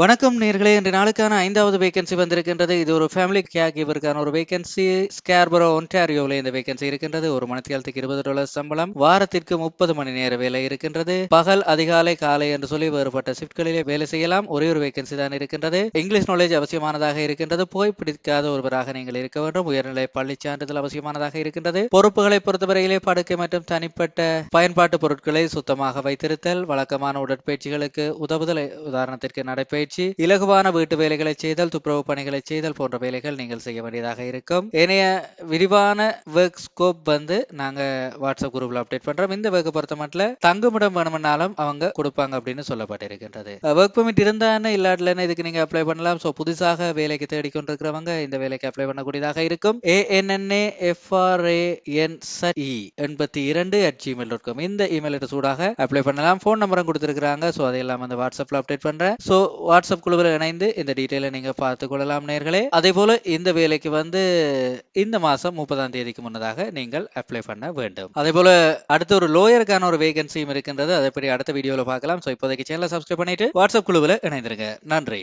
வணக்கம் நேர்களே இன்று நாளுக்கான ஐந்தாவது வேகன்சி வந்திருக்கின்றது. இது ஒரு ஃபேமிலி கேர் கிவருக்கான ஒரு வேகன்சி ஸ்கேர்பரோ ஒன்டாரியோவில் இந்த வேகன்சி இருக்கின்றது. ஒரு மணித்தியாலத்துக்கு இருபது டாலர் சம்பளம். வாரத்திற்கு முப்பது மணி நேர வேலை இருக்கின்றது. பகல் அதிகாலை காலை என்று சொல்லி வேறுபட்ட ஷிப்ட்களிலே வேலை செய்யலாம். ஒரே ஒரு வேகன்சி தான் இருக்கின்றது. இங்கிலீஷ் நாலேஜ் அவசியமானதாக இருக்கின்றது. போய் பிடிக்காத ஒருவராக நீங்கள் இருக்க வேண்டும். உயர்நிலை பள்ளி சான்றிதழ் அவசியமானதாக இருக்கின்றது. பொறுப்புகளை பொறுத்தவரையிலே படுக்கை மற்றும் தனிப்பட்ட பயன்பாட்டு பொருட்களை சுத்தமாக வைத்திருத்தல் வழக்கமான உடற்பயிற்சிகளுக்கு உதவுதல் உதாரணத்திற்கு நடைபயிற்சி பயிற்சி இலகுவான வீட்டு வேலைகளை செய்தல் துப்புரவு பணிகளை செய்தல் போன்ற வேலைகள் நீங்கள் செய்ய வேண்டியதாக இருக்கும். இணைய விரிவான ஒர்க் ஸ்கோப் வந்து நாங்க வாட்ஸ்அப் குரூப்ல அப்டேட் பண்றோம். இந்த ஒர்க்கை பொறுத்த மட்டும் தங்குமிடம் வேணும்னாலும் அவங்க கொடுப்பாங்க அப்படின்னு சொல்லப்பட்டிருக்கின்றது. ஒர்க் பெர்மிட் இருந்தானே இல்லாட்டலன்னு இதுக்கு நீங்க அப்ளை பண்ணலாம். ஸோ புதுசாக வேலைக்கு தேடிக்கொண்டிருக்கிறவங்க இந்த வேலைக்கு அப்ளை பண்ணக்கூடியதாக இருக்கும். A N N A F R A N எண்பத்தி இரண்டு at Gmail dot com email email சூடாக அப்ளை பண்ணலாம். ஃபோன் நம்பரும் கொடுத்துருக்காங்க ஸோ அதையெல்லாம் வந்து வாட்ஸ்அப்ல அப்டேட் பண்றேன். ஸோ வாட்ஸ்அப் குழுவில் இணைந்து இந்த டீட்டெயிலை நீங்கள் பார்த்து கொள்ளலாம் நேர்களே. அதே போல் இந்த வேலைக்கு வந்து இந்த மாதம் முப்பதாம் தேதிக்கு முன்னதாக நீங்கள் அப்ளை பண்ண வேண்டும். அதே போல் அடுத்த ஒரு லோயருக்கான ஒரு வேகன்சியும் இருக்கின்றது. அதை பற்றி அடுத்த வீடியோவில் பார்க்கலாம். ஸோ இப்போதைக்கு சேனலை சப்ஸ்கிரைப் பண்ணிட்டு வாட்ஸ்அப் குழுவில் இணைந்திருங்க. நன்றி.